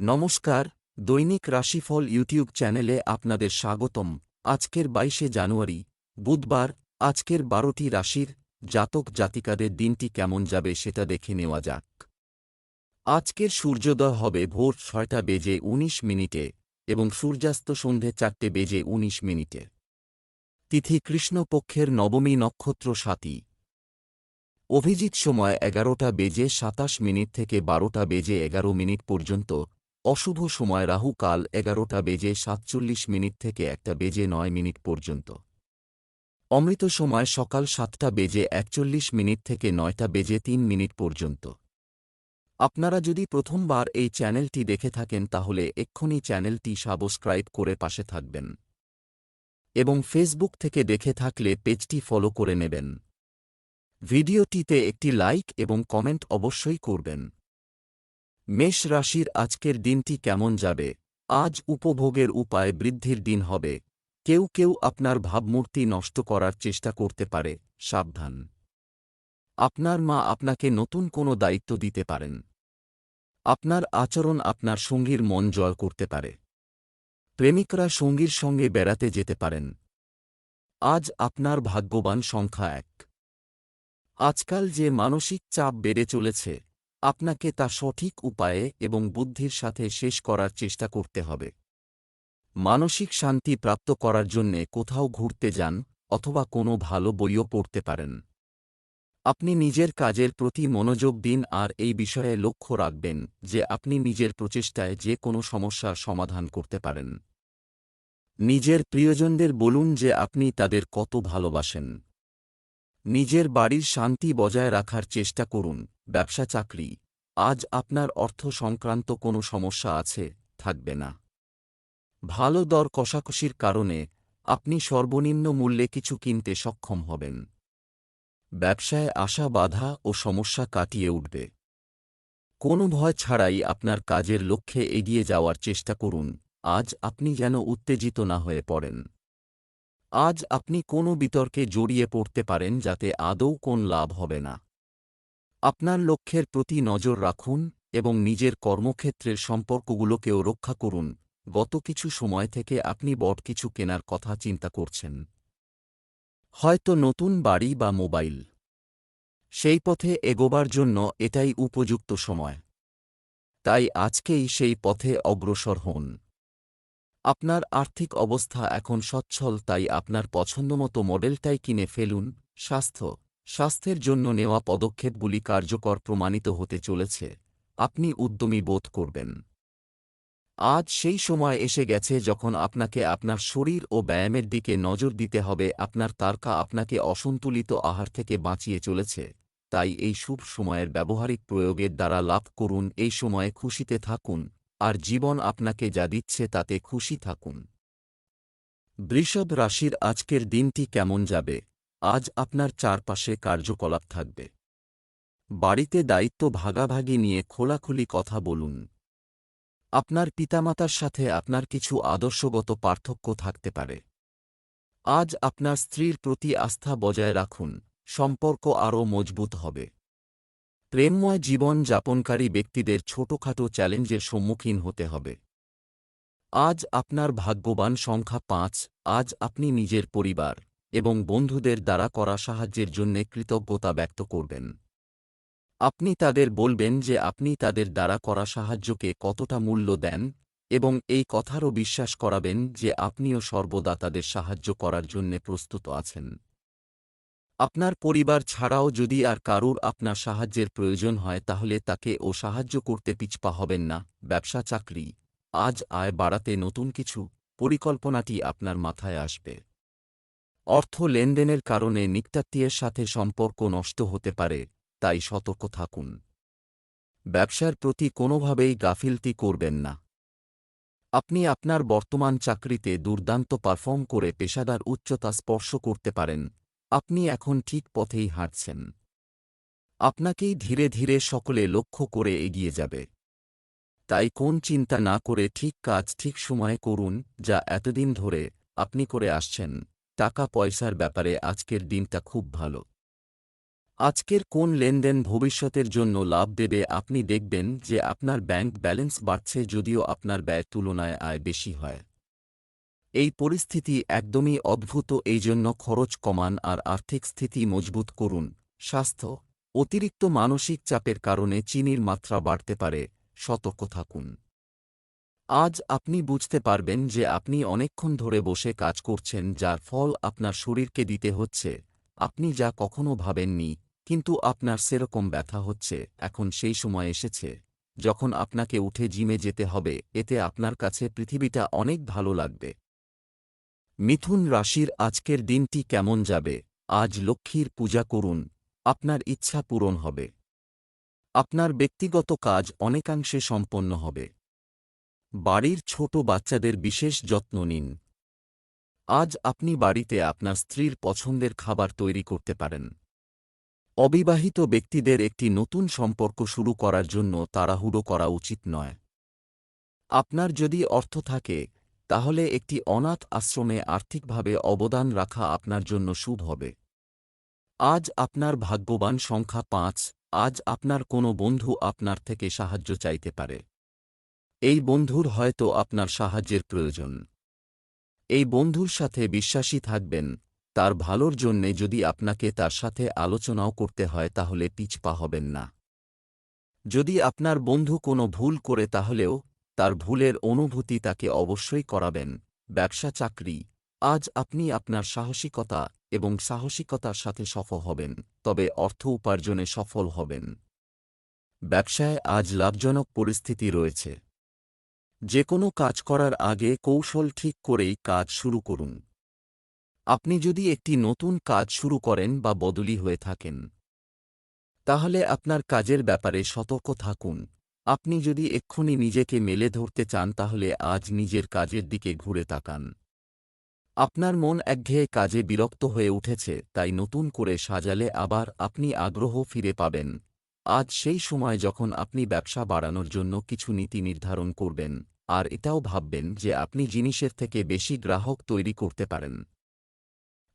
নমস্কার, দৈনিক রাশিফল ইউটিউব চ্যানেলে আপনাদের স্বাগতম। আজকের বাইশে জানুয়ারি, বুধবার, আজকের বারোটি রাশির জাতক জাতিকাদের দিনটি কেমন যাবে সেটা দেখে নেওয়া যাক। আজকের সূর্যোদয় হবে ভোর ছয়টা বেজে ১৯ মিনিটে এবং সূর্যাস্ত সন্ধে চারটে বেজে ১৯ মিনিটে। তিথি কৃষ্ণপক্ষের নবমী নক্ষত্র সাতী অভিজিৎ সময় এগারোটা বেজে সাতাশ মিনিট থেকে বারোটা বেজে এগারো মিনিট পর্যন্ত অশুভ সময় রাহু কাল এগারোটা বেজে সাতচল্লিশ মিনিট থেকে একটা বেজে নয় মিনিট পর্যন্ত। অমৃত সময় সকাল সাতটা বেজে একচল্লিশ মিনিট থেকে নয়টা বেজে তিন মিনিট পর্যন্ত। আপনারা যদি প্রথমবার এই চ্যানেলটি দেখে থাকেন তাহলে এক্ষুনি চ্যানেলটি সাবস্ক্রাইব করে পাশে থাকবেন। এবং ফেসবুক থেকে দেখে থাকলে পেজটি ফলো করে নেবেন। ভিডিওটিতে একটি লাইক এবং কমেন্ট অবশ্যই করবেন। মেষ রাশির আজকের দিনটি কেমন যাবে? আজ উপভোগের উপায় বৃদ্ধির দিন হবে। কেউ কেউ আপনার ভাবমূর্তি নষ্ট করার চেষ্টা করতে পারে। সাবধান। আপনার মা আপনাকে নতুন কোনো দায়িত্ব দিতে পারেন। আপনার আচরণ আপনার সঙ্গীর মন জয় করতে পারে। প্রেমিকরা সঙ্গীর সঙ্গে বেড়াতে যেতে পারেন। আজ আপনার ভাগ্যবান সংখ্যা এক। আজকাল যে মানসিক চাপ বেড়ে চলেছে আপনাকে তা সঠিক উপায়ে এবং বুদ্ধির সাথে শেষ করার চেষ্টা করতে হবে। মানসিক শান্তি প্রাপ্ত করার জন্যে কোথাও ঘুরতে যান অথবা কোনো ভালো বইও পড়তে পারেন। আপনি নিজের কাজের প্রতি মনোযোগ দিন আর এই বিষয়ে লক্ষ্য রাখবেন যে আপনি নিজের প্রচেষ্টায় যে কোনো সমস্যার সমাধান করতে পারেন। নিজের প্রিয়জনদের বলুন যে আপনি তাদের কত ভালোবাসেন। নিজের বাড়ির শান্তি বজায় রাখার চেষ্টা করুন। ব্যবসা চাকরি, আজ আপনার অর্থ সংক্রান্ত কোনো সমস্যা আছে, থাকবে না। ভালো দর কষাকষির কারণে আপনি সর্বনিম্ন মূল্যে কিছু কিনতে সক্ষম হবেন। ব্যবসায় আসা বাধা ও সমস্যা কাটিয়ে উঠবে। কোনো ভয় ছাড়াই আপনার কাজের লক্ষ্যে এগিয়ে যাওয়ার চেষ্টা করুন, আজ আপনি যেন উত্তেজিত না হয়ে পড়েন। আজ আপনি কোনো বিতর্কে জড়িয়ে পড়তে পারেন যাতে আদৌ কোন লাভ হবে না। আপনার লক্ষ্যের প্রতি নজর রাখুন এবং নিজের কর্মক্ষেত্রের সম্পর্কগুলোকেও রক্ষা করুন। গত কিছু সময় থেকে আপনি বট কিছু কেনার কথা চিন্তা করছেন। হয়তো নতুন বাড়ি বা মোবাইল। সেই পথে এগোবার জন্য এটাই উপযুক্ত সময়। তাই আজকেই সেই পথে অগ্রসর হন। আপনার আর্থিক অবস্থা এখন সচ্ছল তাই আপনার পছন্দমতো মডেলটাই কিনে ফেলুন, স্বাস্থ্য। স্বাস্থ্যের জন্য নেওয়া পদক্ষেপগুলি কার্যকর প্রমাণিত হতে চলেছে। আপনি উদ্যমী বোধ করবেন। আজ সেই সময় এসে গেছে যখন আপনাকে আপনার শরীর ও ব্যায়ামের দিকে নজর দিতে হবে। আপনার তারকা আপনাকে অসন্তুলিত আহার থেকে বাঁচিয়ে চলেছে। তাই এই শুভ সময়ের ব্যবহারিক প্রয়োগের দ্বারা লাভ করুন। এই সময়ে খুশিতে থাকুন। আর জীবন আপনাকে যা দিচ্ছে তাতে খুশি থাকুন। বৃষভ রাশির আজকের দিনটি কেমন যাবে? আজ আপনার চারপাশে কার্যকলাপ থাকবে। বাড়িতে দায়িত্ব ভাগাভাগি নিয়ে খোলাখুলি কথা বলুন। আপনার পিতামাতার সাথে আপনার কিছু আদর্শগত পার্থক্য থাকতে পারে। আজ আপনার স্ত্রীর প্রতি আস্থা বজায় রাখুন, সম্পর্ক আরও মজবুত হবে। প্রেমময় জীবন যাপনকারী ব্যক্তিদের ছোটখাটো চ্যালেঞ্জের সম্মুখীন হতে হবে। আজ আপনার ভাগ্যবান সংখ্যা পাঁচ, আজ আপনি নিজের পরিবার। এবং বন্ধুদের দ্বারা করা সাহায্যের জন্যে কৃতজ্ঞতা ব্যক্ত করবেন। আপনি তাদের বলবেন যে আপনি তাদের দ্বারা করা সাহায্যকে কতটা মূল্য দেন এবং এই কথারও বিশ্বাস করাবেন যে আপনিও সর্বদা তাদের সাহায্য করার জন্যে প্রস্তুত আছেন। আপনার পরিবার ছাড়াও যদি আর কারুর আপনার সাহায্যের প্রয়োজন হয় তাহলে তাকে ও সাহায্য করতে পিছপা হবেন না, ব্যবসা চাকরি, আজ আয় বাড়াতে নতুন কিছু, পরিকল্পনাটি আপনার মাথায় আসবে। অর্থ লেনদেনের কারণে নিকটাত্মীয়ের সাথে সম্পর্ক নষ্ট হতে পারে, তাই সতর্ক থাকুন। ব্যবসার প্রতি কোনোভাবেই গাফিলতি করবেন না। আপনি আপনার বর্তমান চাকরিতে দুর্দান্ত পারফর্ম করে পেশাদার উচ্চতা স্পর্শ করতে পারেন, আপনি এখন ঠিক পথেই হাঁটছেন। আপনাকেই ধীরে ধীরে সকলে লক্ষ্য করে এগিয়ে যাবে। তাই কোন চিন্তা না করে ঠিক কাজ ঠিক সময়ে করুন, যা এতদিন ধরে আপনি করে আসছেন। টাকা পয়সার ব্যাপারে আজকের দিনটা খুব ভালো। আজকের কোন লেনদেন ভবিষ্যতের জন্য লাভ দেবে আপনি দেখবেন যে আপনার ব্যাংক ব্যালেন্স বাড়ছে যদিও আপনার ব্যয় তুলনায় আয় বেশি হয়। এই পরিস্থিতি একদমই অদ্ভুত এই জন্য খরচ কমান আর আর্থিক স্থিতি মজবুত করুন। স্বাস্থ্য, অতিরিক্ত মানসিক চাপের কারণে চিনির মাত্রা বাড়তে পারে, সতর্ক থাকুন। আজ আপনি বুঝতে পারবেন যে আপনি অনেকক্ষণ ধরে বসে কাজ করছেন, যার ফল আপনার শরীরকে দিতে হচ্ছে। আপনি যা কখনো ভাবেননি, কিন্তু আপনার সেরকম ব্যথা হচ্ছে, এখন সেই সময় এসেছে। যখন আপনাকে উঠে জিমে যেতে হবে, এতে আপনার কাছে পৃথিবীটা অনেক ভালো লাগবে। মিথুন রাশির আজকের দিনটি কেমন যাবে? আজ লক্ষ্মীর পূজা করুন, আপনার ইচ্ছা পূরণ হবে। আপনার ব্যক্তিগত কাজ অনেকাংশে সম্পন্ন হবে। বাড়ির ছোট বাচ্চাদের বিশেষ যত্ন নিন। আজ আপনি বাড়িতে আপনার স্ত্রীর পছন্দের খাবার তৈরি করতে পারেন। অবিবাহিত ব্যক্তিদের একটি নতুন সম্পর্ক শুরু করার জন্য তাড়াহুড়ো করা উচিত নয়। আপনার যদি অর্থ থাকে, তাহলে একটি অনাথ আশ্রমে আর্থিকভাবে অবদান রাখা আপনার জন্য শুভ হবে। আজ আপনার ভাগ্যবান সংখ্যা পাঁচ, আজ আপনার কোনো বন্ধু আপনার থেকে সাহায্য চাইতে পারে। এই বন্ধুর হয়তো আপনার সাহায্যের প্রয়োজন। এই বন্ধুর সাথে বিশ্বাসী থাকবেন, তার ভালোর জন্যে যদি আপনাকে তার সাথে আলোচনাও করতে হয় তাহলে পিছপা হবেন না। যদি আপনার বন্ধু কোনো ভুল করে তাহলেও, তার ভুলের অনুভূতি তাকে অবশ্যই করাবেন। ব্যবসা চাকরি, আজ আপনি আপনার সাহসিকতা এবং সাহসিকতার সাথে সফল হবেন, তবে অর্থ উপার্জনে সফল হবেন। ব্যবসায় আজ লাভজনক পরিস্থিতি রয়েছে। যে কোনো কাজ করার আগে কৌশল ঠিক করেই কাজ শুরু করুন। আপনি যদি একটি নতুন কাজ শুরু করেন বা বদলি হয়ে থাকেন, তাহলে আপনার কাজের ব্যাপারে সতর্ক থাকুন। আপনি যদি এক্ষুনি নিজেকে মেলে ধরতে চান, তাহলে আজ নিজের কাজের দিকে ঘুরে তাকান। আপনার মন একঘেয়ে কাজে বিরক্ত হয়ে উঠেছে, তাই নতুন করে সাজালে আবার আপনি আগ্রহ ফিরে পাবেন। আজ সেই সময় যখন আপনি ব্যবসা বাড়ানোর জন্য কিছু নীতি নির্ধারণ করবেন। আর এটাও ভাববেন যে আপনি জিনিসের থেকে বেশি গ্রাহক তৈরি করতে পারেন।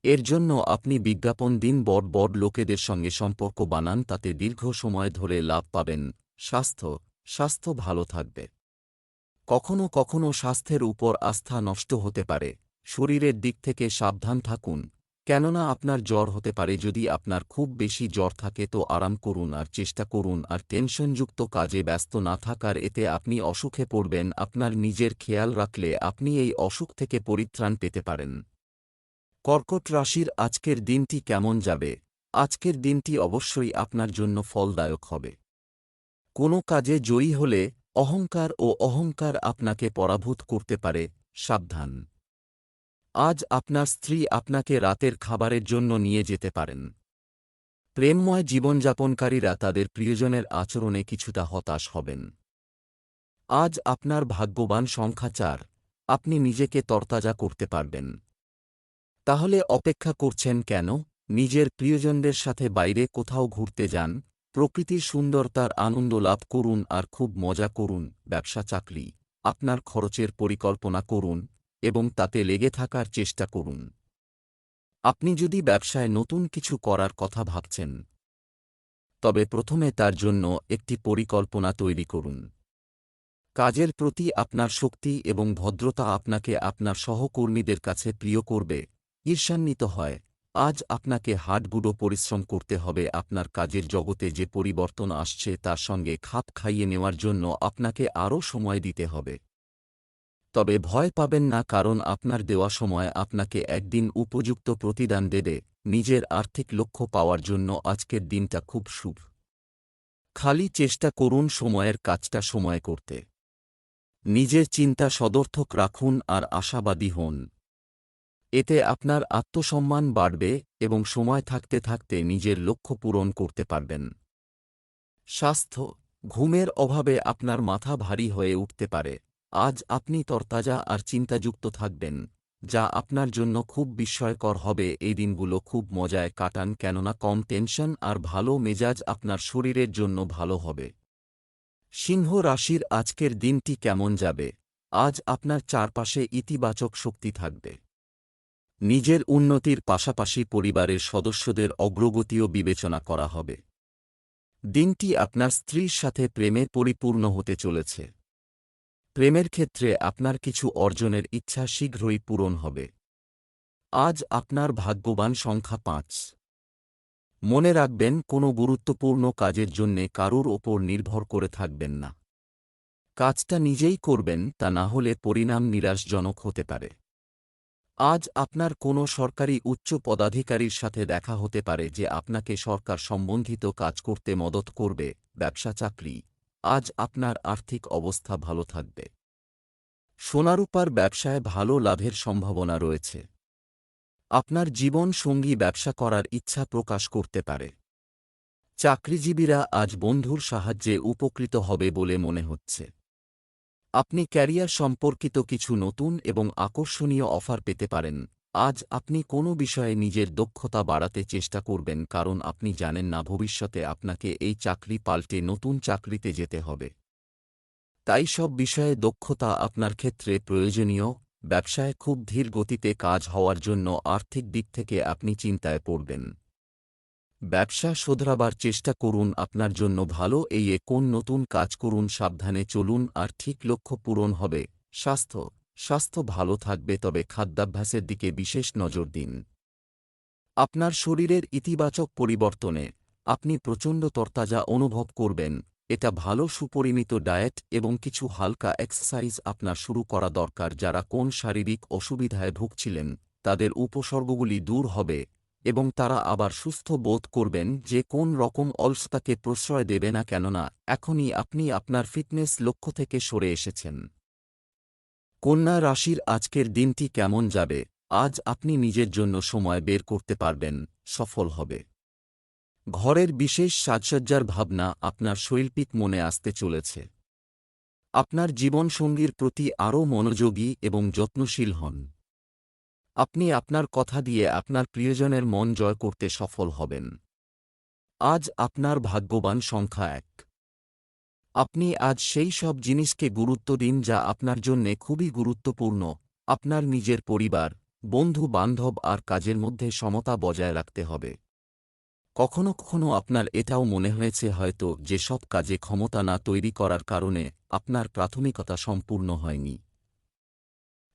এর জন্য আপনি বিজ্ঞাপন দিন বড় বড় লোকেদের সঙ্গে সম্পর্ক বানান, তাতে দীর্ঘ সময় ধরে লাভ পাবেন। স্বাস্থ্য স্বাস্থ্য ভালো থাকবে। কখনো কখনো স্বাস্থ্যের উপর আস্থা নষ্ট হতে পারে। শরীরের দিক থেকে সাবধান থাকুন। কেননা আপনার জ্বর হতে পারে যদি আপনার খুব বেশি জ্বর থাকে তো আরাম করুন আর চেষ্টা করুন আর টেনশনযুক্ত কাজে ব্যস্ত না থাকার এতে আপনি অসুখে পড়বেন, আপনার নিজের খেয়াল রাখলে আপনি এই অসুখ থেকে পরিত্রাণ পেতে পারেন। কর্কট রাশির আজকের দিনটি কেমন যাবে? আজকের দিনটি অবশ্যই আপনার জন্য ফলদায়ক হবে। কোনো কাজে জয়ী হলে অহংকার ও অহংকার আপনাকে পরাভূত করতে পারে, সাবধান। আজ আপনার স্ত্রী আপনাকে রাতের খাবারের জন্য নিয়ে যেতে পারেন। প্রেমময় জীবনযাপনকারীরা তাদের প্রিয়জনের আচরণে কিছুটা হতাশ হবেন। আজ আপনার ভাগ্যবান সংখ্যা চার, আপনি নিজেকে তরতাজা করতে পারবেন। তাহলে অপেক্ষা করছেন কেন? নিজের প্রিয়জনদের সাথে বাইরে কোথাও ঘুরতে যান, প্রকৃতির সুন্দরতার আনন্দ লাভ করুন আর খুব মজা করুন, ব্যবসা চাকরি, আপনার খরচের পরিকল্পনা করুন এবং তাতে লেগে থাকার চেষ্টা করুন। আপনি যদি ব্যবসায় নতুন কিছু করার কথা ভাবছেন, তবে প্রথমে তার জন্য একটি পরিকল্পনা তৈরি করুন। কাজের প্রতি আপনার শক্তি এবং ভদ্রতা আপনাকে আপনার সহকর্মীদের কাছে প্রিয় করবে। ঈর্ষান্বিত হয়, আজ আপনাকে হাটগুড়ো পরিশ্রম করতে হবে, আপনার কাজের জগতে যে পরিবর্তন আসছে তার সঙ্গে খাপ খাইয়ে নেওয়ার জন্য আপনাকে আরও সময় দিতে হবে। তবে ভয় পাবেন না কারণ আপনার দেওয়া সময় আপনাকে একদিন উপযুক্ত প্রতিদান দেবে, নিজের আর্থিক লক্ষ্য পাওয়ার জন্য আজকের দিনটা খুব শুভ। খালি চেষ্টা করুন সময়ের কাজটা সময় করতে। নিজের চিন্তা সদর্থক রাখুন আর আশাবাদী হন। এতে আপনার আত্মসম্মান বাড়বে এবং সময় থাকতে থাকতে নিজের লক্ষ্য পূরণ করতে পারবেন। স্বাস্থ্য, ঘুমের অভাবে আপনার মাথা ভারী হয়ে উঠতে পারে। আজ আপনি তরতাজা আর চিন্তাযুক্ত থাকবেন, যা আপনার জন্য খুব বিস্ময়কর হবে। এই দিনগুলো খুব মজায় কাটান, কেননা কম টেনশন আর ভালো মেজাজ আপনার শরীরের জন্য ভালো হবে। সিংহ রাশির আজকের দিনটি কেমন যাবে? আজ আপনার চারপাশে ইতিবাচক শক্তি থাকবে। নিজের উন্নতির পাশাপাশি পরিবারের সদস্যদের অগ্রগতিও বিবেচনা করা হবে। দিনটি আপনার স্ত্রীর সাথে প্রেমে পরিপূর্ণ হতে চলেছে। প্রেমের ক্ষেত্রে আপনার কিছু অর্জনের ইচ্ছা শীঘ্রই পূরণ হবে। আজ আপনার ভাগ্যবান সংখ্যা পাঁচ। মনে রাখবেন, কোনো গুরুত্বপূর্ণ কাজের জন্যে কারুর ওপর নির্ভর করে থাকবেন না। কাজটা নিজেই করবেন, তা না হলে পরিণাম নিরাশজনক হতে পারে। আজ আপনার কোনো সরকারি উচ্চ পদাধিকারীর সাথে দেখা হতে পারে যে আপনাকে সরকার সম্বন্ধিত কাজ করতে মদত করবে, ব্যবসা, চাকরি। আজ আপনার আর্থিক অবস্থা ভালো থাকবে। সোনারূপার ব্যবসায় ভালো লাভের সম্ভাবনা রয়েছে। আপনার জীবন সঙ্গী ব্যবসা করার ইচ্ছা প্রকাশ করতে পারে। চাকরিজীবীরা আজ বন্ধুর সাহায্যে উপকৃত হবে বলে মনে হচ্ছে। আপনি ক্যারিয়ার সম্পর্কিত কিছু নতুন এবং আকর্ষণীয় অফার পেতে পারেন। আজ আপনি কোনো বিষয়ে নিজের দক্ষতা বাড়াতে চেষ্টা করবেন কারণ আপনি জানেন না ভবিষ্যতে আপনাকে এই চাকরি পাল্টে নতুন চাকরিতে যেতে হবে। তাই সব বিষয়ে দক্ষতা আপনার ক্ষেত্রে প্রয়োজনীয়, ব্যবসায় খুব ধীর গতিতে কাজ হওয়ার জন্য আর্থিক দিক থেকে আপনি চিন্তায় পড়বেন। ব্যবসা শোধরাবার চেষ্টা করুন, আপনার জন্য ভালো এই কোন নতুন কাজ করুন, সাবধানে চলুন আর ঠিক লক্ষ্য পূরণ হবে। স্বাস্থ্য স্বাস্থ্য ভালো থাকবে তবে খাদ্যাভ্যাসের দিকে বিশেষ নজর দিন। আপনার শরীরের ইতিবাচক পরিবর্তনে আপনি প্রচণ্ড তরতাজা অনুভব করবেন, এটা ভালো সুপরিমিত ডায়েট এবং কিছু হালকা এক্সারসাইজ আপনার শুরু করা দরকার যারা কোন শারীরিক অসুবিধায় ভুগছিলেন, তাদের উপসর্গগুলি দূর হবে এবং তারা আবার সুস্থ বোধ করবেন যে কোন রকম অলসতাকে প্রশ্রয় দেবে না কেননা এখনই আপনি আপনার ফিটনেস লক্ষ্য থেকে সরে এসেছেন। কন্যা রাশির আজকের দিনটি কেমন যাবে? আজ আপনি নিজের জন্য সময় বের করতে পারবেন, সফল হবে। ঘরের বিশেষ সাজসজ্জার ভাবনা আপনার শৈল্পিক মনে আসতে চলেছে। আপনার জীবনসঙ্গীর প্রতি আরও মনোযোগী এবং যত্নশীল হন। আপনি আপনার কথা দিয়ে আপনার প্রিয়জনের মন জয় করতে সফল হবেন। আজ আপনার ভাগ্যবান সংখ্যা এক। আপনি আজ সেই সব জিনিসকে গুরুত্ব দিন যা আপনার জন্যে খুবই গুরুত্বপূর্ণ, আপনার নিজের পরিবার, বন্ধু, বান্ধব আর কাজের মধ্যে সমতা বজায় রাখতে হবে। কখনো কখনো আপনার এটাও মনে হয়েছে হয়তো যে সব কাজে ক্ষমতা না তৈরি করার কারণে আপনার প্রাথমিকতা সম্পূর্ণ হয়নি।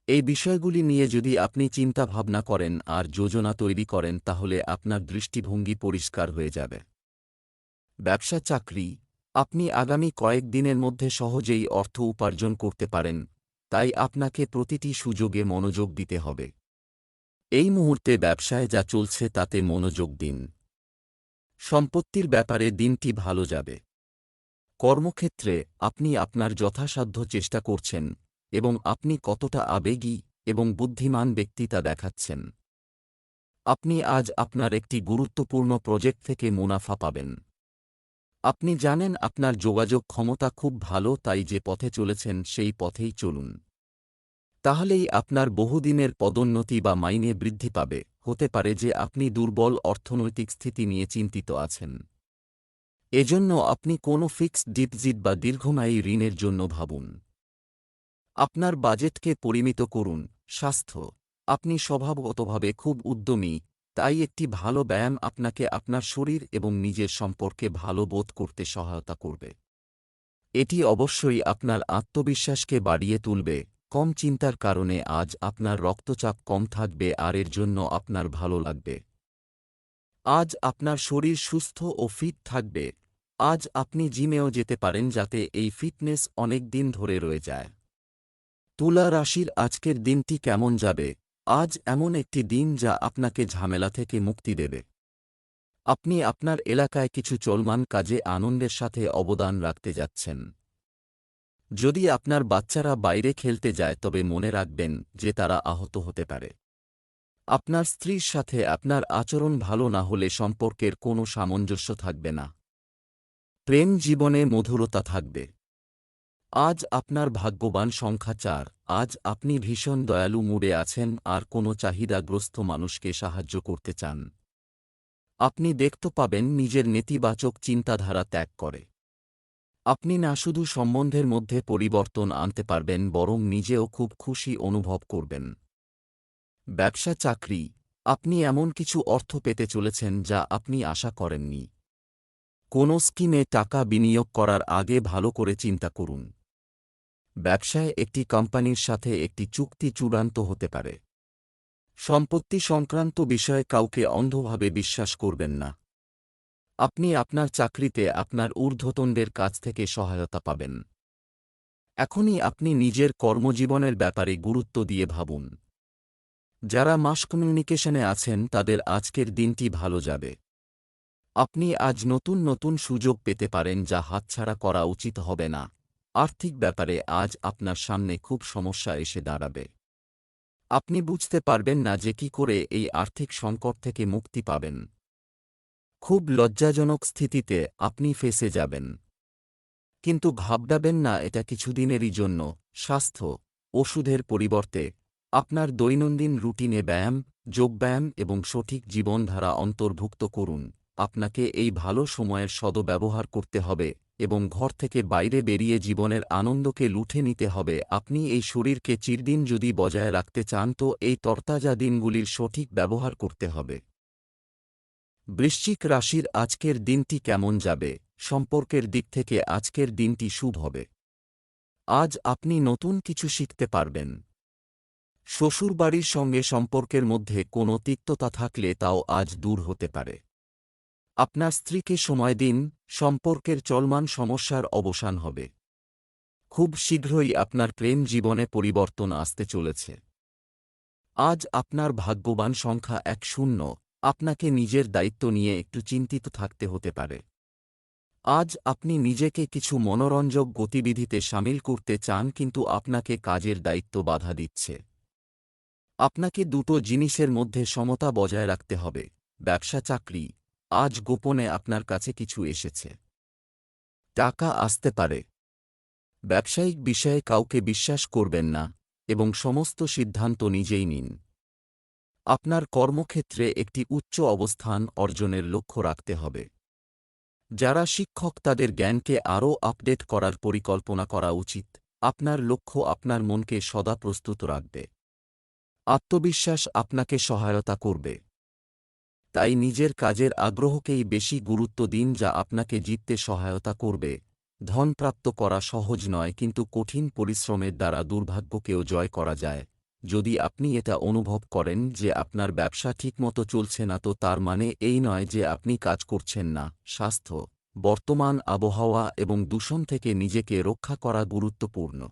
এই বিষয়গুলি নিয়ে যদি আপনি চিন্তা ভাবনা করেন আর যোজনা তৈরি করেন তাহলে আপনার দৃষ্টিভঙ্গি পরিষ্কার হয়ে যাবে। ব্যবসা চাকরি আপনি আগামী কয়েক দিনের মধ্যে সহজেই অর্থ উপার্জন করতে পারেন, তাই আপনাকে প্রতিটি সুযোগে মনোযোগ দিতে হবে। এই মুহূর্তে ব্যবসায় যা চলছে তাতে মনোযোগ দিন। সম্পত্তির ব্যাপারে দিনটি ভালো যাবে। কর্মক্ষেত্রে আপনি আপনার যথাসাধ্য চেষ্টা করছেন এবং আপনি কতটা আবেগী এবং বুদ্ধিমান ব্যক্তি তা দেখাচ্ছেন। আপনি আজ আপনার একটি গুরুত্বপূর্ণ প্রজেক্ট থেকে মুনাফা পাবেন। আপনি জানেন আপনার যোগাযোগ ক্ষমতা খুব ভালো, তাই যে পথে চলেছেন সেই পথেই চলুন। তাহলেই আপনার বহুদিনের পদোন্নতি বা মাইনে বৃদ্ধি পাবে। হতে পারে যে আপনি দুর্বল অর্থনৈতিক স্থিতি নিয়ে চিন্তিত আছেন। এজন্য আপনি কোনো ফিক্সড ডিপজিট বা দীর্ঘমেয়ায়ী ঋণের জন্য ভাবুন। আপনার বাজেটকে পরিমিত করুন। স্বাস্থ্য। আপনি স্বভাবগতভাবে খুব উদ্যমী। তাই একটি ভালো ব্যায়াম আপনাকে আপনার শরীর এবং নিজের সম্পর্কে ভালো বোধ করতে সহায়তা করবে। এটি অবশ্যই আপনার আত্মবিশ্বাসকে বাড়িয়ে তুলবে। কম চিন্তার কারণে আজ আপনার রক্তচাপ কম থাকবে আর এর জন্য আপনার ভালো লাগবে। আজ আপনার শরীর সুস্থ ও ফিট থাকবে। আজ আপনি জিমেও যেতে পারেন যাতে এই ফিটনেস অনেক দিন ধরে রয়ে যায়। তুলা রাশির আজকের দিনটি কেমন যাবে? আজ এমন একটি দিন যা আপনাকে ঝামেলা থেকে মুক্তি দেবে। আপনি আপনার এলাকায় কিছু চলমান কাজে আনন্দের সাথে অবদান রাখতে যাচ্ছেন। যদি আপনার বাচ্চারা বাইরে খেলতে যায়, তবে মনে রাখবেন যে তারা আহত হতে পারে। আপনার স্ত্রীর সাথে আপনার আচরণ ভালো না হলে সম্পর্কের কোনো সামঞ্জস্য থাকবে না। প্রেম জীবনে মধুরতা থাকবে। আজ আপনার ভাগ্যবান সংখ্যা চার। আজ আপনি ভীষণ দয়ালু মুডে আছেন, আর কোনো চাহিদাগ্রস্ত মানুষকে সাহায্য করতে চান। আপনি দেখতে পাবেন নিজের নেতিবাচক চিন্তাধারা ত্যাগ করে। আপনি না শুধু সম্বন্ধের মধ্যে পরিবর্তন আনতে পারবেন, বরং নিজেও খুব খুশি অনুভব করবেন। ব্যবসা চাকরি। আপনি এমন কিছু অর্থ পেতে চলেছেন যা আপনি আশা করেননি। কোনো স্কিমে টাকা বিনিয়োগ করার আগে ভালো করে চিন্তা করুন। ব্যবসায় একটি কোম্পানির সাথে একটি চুক্তি চূড়ান্ত হতে পারে। সম্পত্তি সংক্রান্ত বিষয়ে কাউকে অন্ধভাবে বিশ্বাস করবেন না। আপনি আপনার চাকরিতে আপনার ঊর্ধ্বতনদের কাছ থেকে সহায়তা পাবেন। এখনই আপনি নিজের কর্মজীবনের ব্যাপারে গুরুত্ব দিয়ে ভাবুন। যারা মাস কমিউনিকেশনে আছেন, তাদের আজকের দিনটি ভালো যাবে। আপনি আজ নতুন নতুন সুযোগ পেতে পারেন যা হাতছাড়া করা উচিত হবে না। আর্থিক ব্যাপারে আজ আপনার সামনে খুব সমস্যা এসে দাঁড়াবে। আপনি বুঝতে পারবেন না যে কি করে এই আর্থিক সংকট থেকে মুক্তি পাবেন। খুব লজ্জাজনক স্থিতিতে আপনি ফেসে যাবেন। কিন্তু ভাবডাবেন না, এটা কিছুদিনেরই জন্য। স্বাস্থ্য, ওষুধের পরিবর্তে আপনার দৈনন্দিন রুটিনে ব্যায়াম, যোগব্যায়াম এবং সঠিক জীবনধারা অন্তর্ভুক্ত করুন। আপনাকে এই ভালো সময়ের সদব্যবহার করতে হবে। এবং ঘর থেকে বাইরে বেরিয়ে জীবনের আনন্দকে লুঠে নিতে হবে। আপনি এই শরীরকে চিরদিন যদি বজায় রাখতে চান তো এই তরতাজা দিনগুলির সঠিক ব্যবহার করতে হবে। বৃশ্চিক রাশির আজকের দিনটি কেমন যাবে? সম্পর্কের দিক থেকে আজকের দিনটি শুভ হবে। আজ আপনি নতুন কিছু শিখতে পারবেন। শ্বশুরবাড়ির সঙ্গে সম্পর্কের মধ্যে কোনো তিক্ততা থাকলে তাও আজ দূর হতে পারে। আপনার স্ত্রীকে সময় দিন, সম্পর্কের চলমান সমস্যার অবসান হবে। খুব শীঘ্রই আপনার প্রেম জীবনে পরিবর্তন আসতে চলেছে। আজ আপনার ভাগ্যবান সংখ্যা এক শূন্য, আপনাকে নিজের দায়িত্ব নিয়ে একটু চিন্তিত থাকতে হতে পারে। আজ আপনি নিজেকে কিছু মনোরঞ্জক গতিবিধিতে সামিল করতে চান কিন্তু আপনাকে কাজের দায়িত্ব বাধা দিচ্ছে। আপনাকে দুটো জিনিসের মধ্যে সমতা বজায় রাখতে হবে, ব্যবসা চাকরি আজ গোপনে আপনার কাছে কিছু এসেছে। টাকা আসতে পারে। ব্যবসায়িক বিষয়ে কাউকে বিশ্বাস করবেন না এবং সমস্ত সিদ্ধান্ত নিজেই নিন। আপনার কর্মক্ষেত্রে একটি উচ্চ অবস্থান অর্জনের লক্ষ্য রাখতে হবে। যারা শিক্ষক তাদের জ্ঞানকে আরও আপডেট করার পরিকল্পনা করা উচিত। আপনার লক্ষ্য আপনার মনকে সদা প্রস্তুত রাখবে। আত্মবিশ্বাস আপনাকে সহায়তা করবে। তাই নিজের কাজের আগ্রহকেই বেশি গুরুত্ব দিন যা আপনাকে জিততে সহায়তা করবে। ধন প্রাপ্ত করা সহজ নয়, কিন্তু কঠিন পরিশ্রমের দ্বারা দুর্ভাগ্যকেও জয় করা যায়। যদি আপনি এটা অনুভব করেন যে আপনার ব্যবসা ঠিকমতো চলছে না, তো তার মানে এই নয় যে আপনি কাজ করছেন না। স্বাস্থ্য, বর্তমান আবহাওয়া এবং দূষণ থেকে নিজেকে রক্ষা করা গুরুত্বপূর্ণ।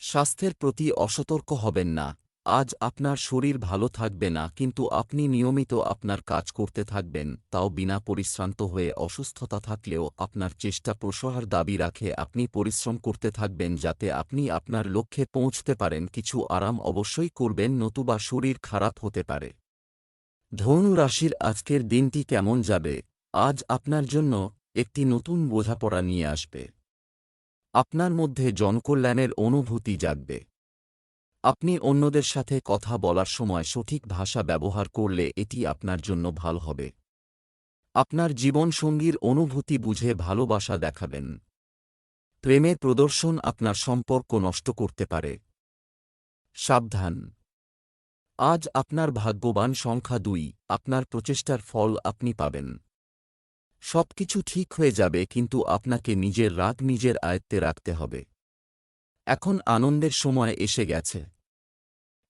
স্বাস্থ্যের প্রতি অসতর্ক হবেন না। আজ আপনার শরীর ভালো থাকবে না, কিন্তু আপনি নিয়মিত আপনার কাজ করতে থাকবেন, তাও বিনা পরিশ্রান্ত হয়ে অসুস্থতা থাকলেও আপনার চেষ্টা প্রসহার দাবি রাখে, আপনি পরিশ্রম করতে থাকবেন যাতে আপনি আপনার লক্ষ্যে পৌঁছতে পারেন, কিছু আরাম অবশ্যই করবেন, নতুবা শরীর খারাপ হতে পারে। ধনু রাশির আজকের দিনটি কেমন যাবে? আজ আপনার জন্য একটি নতুন বোঝাপড়া নিয়ে আসবে। আপনার মধ্যে জনকল্যাণের অনুভূতি জাগবে। আপনি অন্যদের সাথে কথা বলার সময় সঠিক ভাষা ব্যবহার করলে এটি আপনার জন্য ভালো হবে। আপনার জীবনসঙ্গীর অনুভূতি বুঝে ভালোবাসা দেখাবেন। প্রেমের প্রদর্শন আপনার সম্পর্ক নষ্ট করতে পারে। সাবধান। আজ আপনার ভাগ্যবান সংখ্যা দুই, আপনার প্রচেষ্টার ফল আপনি পাবেন। সবকিছু ঠিক হয়ে যাবে, কিন্তু আপনাকে নিজের রাগ নিজের আয়ত্তে রাখতে হবে। এখন আনন্দের সময় এসে গেছে।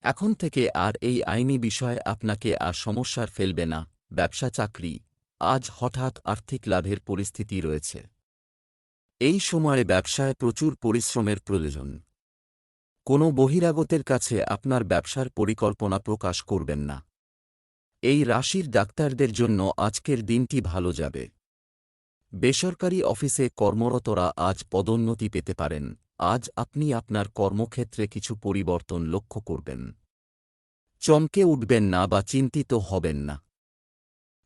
এখন থেকে আর এই আইনি বিষয় আপনাকে আর সমস্যার ফেলবে না, ব্যবসা চাকরি, আজ হঠাৎ আর্থিক লাভের পরিস্থিতি রয়েছে। এই সময়ে ব্যবসায় প্রচুর পরিশ্রমের প্রয়োজন। কোনো বহিরাগতের কাছে আপনার ব্যবসার পরিকল্পনা প্রকাশ করবেন না। এই রাশির ডাক্তারদের জন্য আজকের দিনটি ভালো যাবে। বেসরকারি অফিসে কর্মরতরা আজ পদোন্নতি পেতে পারেন। আজ আপনি আপনার কর্মক্ষেত্রে কিছু পরিবর্তন লক্ষ্য করবেন। চমকে উঠবেন না বা চিন্তিত হবেন না।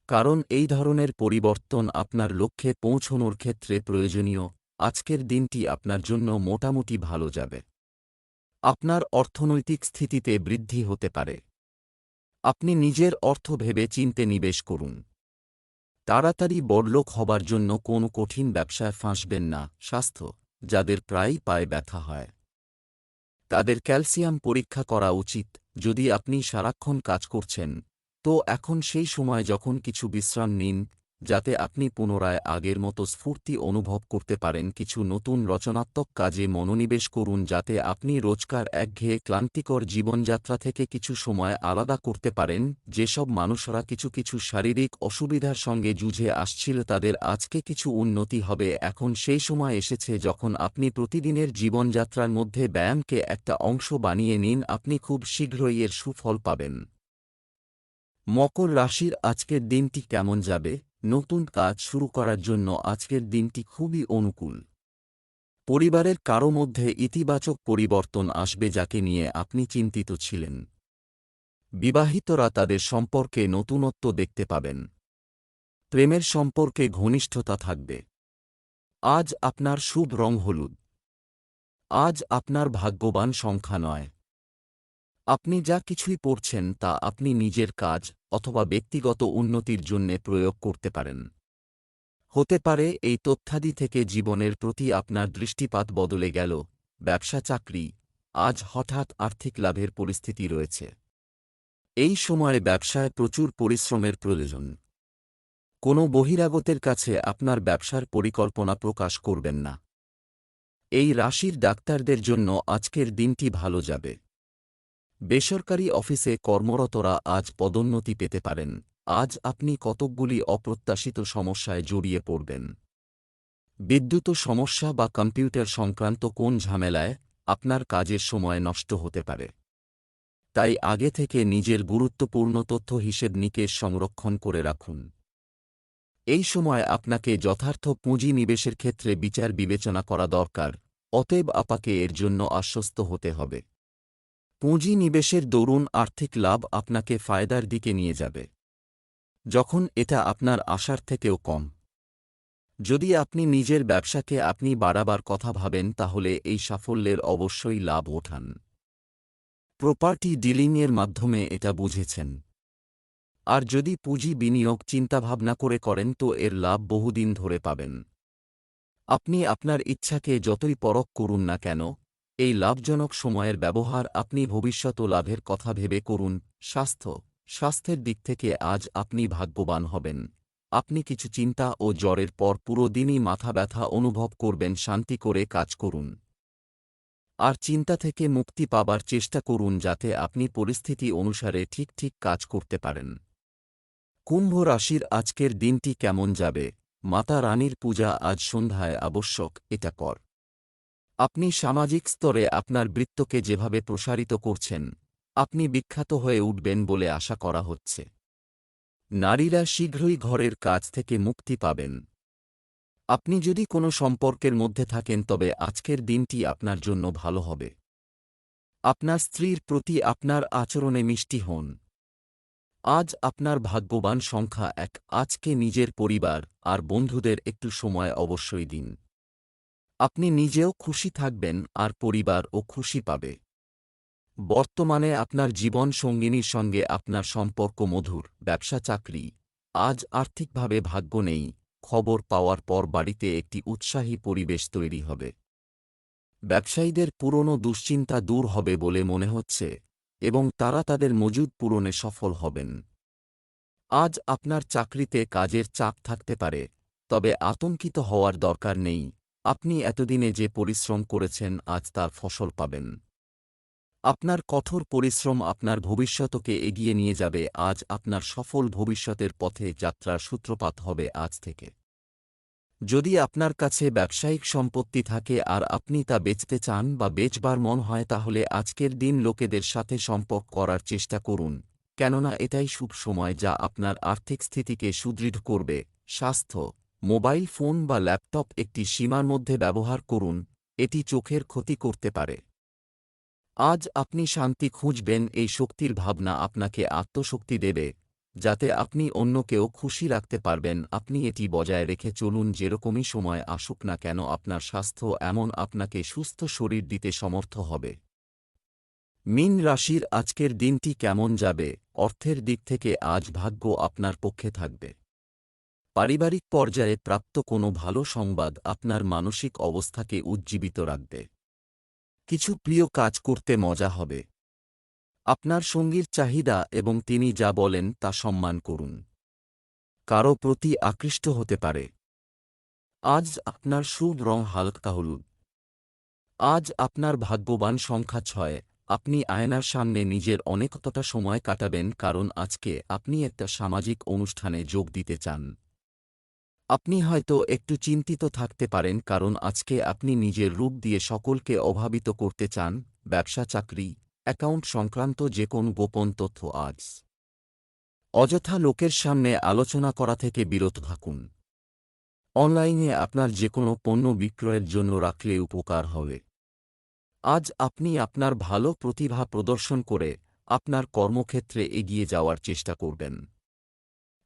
কারণ এই ধরনের পরিবর্তন আপনার লক্ষ্যে পৌঁছনোর ক্ষেত্রে প্রয়োজনীয়। আজকের দিনটি আপনার জন্য মোটামুটি ভালো যাবে। আপনার অর্থনৈতিক স্থিতিতে বৃদ্ধি হতে পারে। আপনি নিজের অর্থ ভেবে চিনতে নিবেশ করুন। তাড়াতাড়ি বড়লোক হবার জন্য কোনো কঠিন ব্যবসায় ফাঁসবেন না, স্বাস্থ্য। যাদের প্রায়ই পায়ে ব্যথা হয়। তাদের ক্যালসিয়াম পরীক্ষা করা উচিত, যদি আপনি সারাক্ষণ কাজ করছেন। তো এখন সেই সময় যখন কিছু বিশ্রাম নিন যাতে আপনি পুনরায় আগের মতো স্ফূর্তি অনুভব করতে পারেন কিছু নতুন রচনাত্মক কাজে মনোনিবেশ করুন যাতে আপনি রোজকার একঘেয়ে ক্লান্তিকর জীবনযাত্রা থেকে কিছু সময় আলাদা করতে পারেন, যেসব মানুষরা কিছু কিছু শারীরিক অসুবিধার সঙ্গে যুঝে আসছিল তাদের আজকে কিছু উন্নতি হবে। এখন সেই সময় এসেছে যখন আপনি প্রতিদিনের জীবনযাত্রার মধ্যে ব্যায়ামকে একটা অংশ বানিয়ে নিন, আপনি খুব শীঘ্রই এর সুফল পাবেন। মকর রাশির আজকের দিনটি কেমন যাবে? নতুন কাজ শুরু করার জন্য আজকের দিনটি খুবই অনুকূল। পরিবারের কারও মধ্যে ইতিবাচক পরিবর্তন আসবে যাকে নিয়ে আপনি চিন্তিত ছিলেন। বিবাহিতরা তাদের সম্পর্কে নতুনত্ব দেখতে পাবেন। প্রেমের সম্পর্কে ঘনিষ্ঠতা থাকবে। আজ আপনার শুভ রং হলুদ। আজ আপনার ভাগ্যবান সংখ্যা নয়। আপনি যা কিছুই পড়ছেন তা আপনি নিজের কাজ অথবা ব্যক্তিগত উন্নতির জন্যে প্রয়োগ করতে পারেন। হতে পারে এই তথ্যাদি থেকে জীবনের প্রতি আপনার দৃষ্টিপাত বদলে গেল, ব্যবসা চাকরি, আজ হঠাৎ আর্থিক লাভের পরিস্থিতি রয়েছে। এই সময়ে ব্যবসায় প্রচুর পরিশ্রমের প্রয়োজন। কোনো বহিরাগতের কাছে আপনার ব্যবসার পরিকল্পনা প্রকাশ করবেন না। এই রাশির ডাক্তারদের জন্য আজকের দিনটি ভালো যাবে। বেসরকারি অফিসে কর্মরতরা আজ পদোন্নতি পেতে পারেন। আজ আপনি কতকগুলি অপ্রত্যাশিত সমস্যায় জড়িয়ে পড়বেন। বিদ্যুৎ সমস্যা বা কম্পিউটার সংক্রান্ত কোন ঝামেলায় আপনার কাজের সময় নষ্ট হতে পারে। তাই আগে থেকে নিজের গুরুত্বপূর্ণ তথ্য হিসেব নিকেশ সংরক্ষণ করে রাখুন। এই সময় আপনাকে যথার্থ পুঁজি নিবেশের ক্ষেত্রে বিচার বিবেচনা করা দরকার, অতএব আপাকে এর জন্য আশ্বস্ত হতে হবে। পুঁজি নিবেশের দরুন আর্থিক লাভ আপনাকে ফায়দার দিকে নিয়ে যাবে। যখন এটা আপনার আশার থেকেও কম। যদি আপনি নিজের ব্যবসাকে আপনি বাড়াবার কথা ভাবেন, তাহলে এই সাফল্যের অবশ্যই লাভ ওঠান। প্রপার্টি ডিলিংয়ের মাধ্যমে এটা বুঝেছেন। আর যদি পুঁজি বিনিয়োগ চিন্তাভাবনা করে করেন, তো এর লাভ বহুদিন ধরে পাবেন। আপনি আপনার ইচ্ছাকে যতই পরখ করুন না কেন এই লাভজনক সময়ের ব্যবহার আপনি ভবিষ্যৎ লাভের কথা ভেবে করুন। স্বাস্থ্য, স্বাস্থ্যের দিক থেকে আজ আপনি ভাগ্যবান হবেন। আপনি কিছু চিন্তা ও জ্বরের পর পুরো দিনই মাথা ব্যথা অনুভব করবেন, শান্তি করে কাজ করুন। আর চিন্তা থেকে মুক্তি পাবার চেষ্টা করুন যাতে আপনি পরিস্থিতি অনুসারে ঠিক ঠিক কাজ করতে পারেন। কুম্ভ রাশির আজকের দিনটি কেমন যাবে? মাতা রানীর পূজা আজ সন্ধ্যায় আবশ্যক, এটা কর। আপনি সামাজিক স্তরে আপনার বৃত্তকে যেভাবে প্রসারিত করছেন, আপনি বিখ্যাত হয়ে উঠবেন বলে আশা করা হচ্ছে। নারীরা শীঘ্রই ঘরের কাজ থেকে মুক্তি পাবেন। আপনি যদি কোনো সম্পর্কের মধ্যে থাকেন, তবে আজকের দিনটি আপনার জন্য ভালো হবে। আপনার স্ত্রীর প্রতি আপনার আচরণে মিষ্টি হন। আজ আপনার ভাগ্যবান সংখ্যা এক, আজকে নিজের পরিবার আর বন্ধুদের একটু সময় অবশ্যই দিন। আপনি নিজেও খুশি থাকবেন আর পরিবারও খুশি পাবে। বর্তমানে আপনার জীবন সঙ্গিনীর সঙ্গে আপনার সম্পর্ক মধুর, ব্যবসা চাকরি। আজ আর্থিকভাবে ভাগ্য নেই, খবর পাওয়ার পর বাড়িতে একটি উৎসাহী পরিবেশ তৈরি হবে। ব্যবসায়ীদের পুরনো দুশ্চিন্তা দূর হবে বলে মনে হচ্ছে এবং তারা তাদের মজুদ পূরণে সফল হবেন। আজ আপনার চাকরিতে কাজের চাপ থাকতে পারে, তবে আতঙ্কিত হওয়ার দরকার নেই। আপনি এতদিনে যে পরিশ্রম করেছেন, আজ তার ফসল পাবেন। আপনার কঠোর পরিশ্রম আপনার ভবিষ্যতকে এগিয়ে নিয়ে যাবে, আজ আপনার সফল ভবিষ্যতের পথে যাত্রার সূত্রপাত হবে আজ থেকে। যদি আপনার কাছে ব্যবসায়িক সম্পত্তি থাকে আর আপনি তা বেচতে চান বা বেচবার মন হয়, তাহলে আজকের দিন লোকেদের সাথে সম্পর্ক করার চেষ্টা করুন, কেননা এটাই শুভ সময় যা আপনার আর্থিক স্থিতিকে সুদৃঢ় করবে। স্বাস্থ্য মোবাইল ফোন বা ল্যাপটপ একটি সীমার মধ্যে ব্যবহার করুন, এটি চোখের ক্ষতি করতে পারে। আজ আপনি শান্তি খুঁজবেন, এই শক্তির ভাবনা আপনাকে আত্মশক্তি দেবে, যাতে আপনি অন্যকেও খুশি রাখতে পারবেন। আপনি এটি বজায় রেখে চলুন, যেরকমই সময় আসুক না কেন আপনার স্বাস্থ্য এমন আপনাকে সুস্থ শরীর দিতে সমর্থ হবে। মিন রাশির আজকের দিনটি কেমন যাবে? অর্থের দিক থেকে আজ ভাগ্য আপনার পক্ষে থাকবে। পারিবারিক পর্যায়ে প্রাপ্ত কোনো ভালো সংবাদ আপনার মানসিক অবস্থাকে উজ্জীবিত রাখবে। কিছু প্রিয় কাজ করতে মজা হবে। আপনার সঙ্গীর চাহিদা এবং তিনি যা বলেন তা সম্মান করুন। কারও প্রতি আকৃষ্ট হতে পারে। আজ আপনার শুভ রং হালকা হলুদ। আজ আপনার ভাগ্যবান সংখ্যা ছয়। আপনি আয়নার সামনে নিজের অনেকতটা সময় কাটাবেন কারণ আজকে আপনি একটা সামাজিক অনুষ্ঠানে যোগ দিতে চান। আপনি হয়তো একটু চিন্তিত থাকতে পারেন কারণ আজকে আপনি নিজের রূপ দিয়ে সকলকে অভাবিত করতে চান, ব্যবসা, চাকরি, অ্যাকাউন্ট সংক্রান্ত যে কোন গোপন তথ্য আজ। অযথা লোকের সামনে আলোচনা করা থেকে বিরত থাকুন। অনলাইনে আপনার যে কোনো পণ্য বিক্রয়ের জন্য রাখলে উপকার হবে। আজ আপনি আপনার ভালো প্রতিভা প্রদর্শন করে আপনার কর্মক্ষেত্রে এগিয়ে যাওয়ার চেষ্টা করবেন।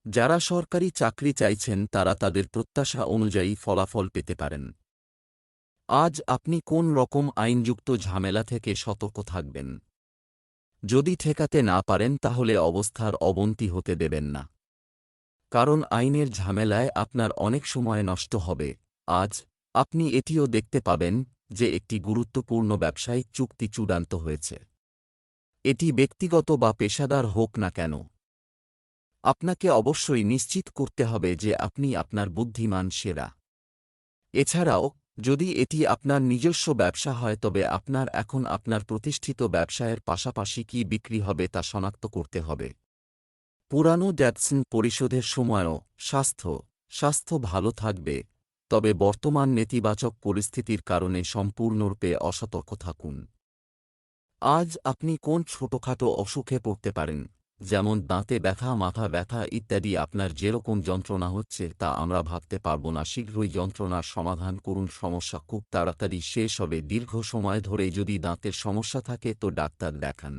যারা সরকারি চাকরি চাইছেন তারা তাদের প্রত্যাশা অনুযায়ী ফলাফল পেতে পারেন। আজ আপনি কোন রকম আইনযুক্ত ঝামেলা থেকে সতর্ক থাকবেন? যদি ঠেকাতে না পারেন তাহলে অবস্থার অবনতি হতে দেবেন না। কারণ আইনের ঝামেলায় আপনার অনেক সময় নষ্ট হবে। আজ আপনি এটিও দেখতে পাবেন যে একটি গুরুত্বপূর্ণ ব্যবসায়িক চুক্তি চূড়ান্ত হয়েছে। এটি ব্যক্তিগত বা পেশাদার হোক না কেন। আপনাকে অবশ্যই নিশ্চিত করতে হবে যে আপনি আপনার বুদ্ধিমান সেরা। এছাড়াও, যদি এটি আপনার নিজস্ব ব্যবসা হয়, তবে আপনার এখন আপনার প্রতিষ্ঠিত ব্যবসায়ের পাশাপাশি কি বিক্রি হবে তা শনাক্ত করতে হবে। পুরানো ড্যাটসন পরিশোধের সময়ও, স্বাস্থ্য স্বাস্থ্য ভালো থাকবে, তবে বর্তমান নেতিবাচক পরিস্থিতির কারণে সম্পূর্ণরূপে অসতর্ক থাকুন। আজ আপনি কোন ছোটখাটো অসুখে পড়তে পারেন? যেমন দাঁতে ব্যথা, মাথা ব্যথা ইত্যাদি আপনার যেরকম যন্ত্রণা হচ্ছে তা আমরা ভাবতে পারব না। শীঘ্রই যন্ত্রণার সমাধান করুন, সমস্যা খুব তাড়াতাড়ি শেষ হবে। দীর্ঘ সময় ধরে যদি দাঁতের সমস্যা থাকে তো ডাক্তার দেখান।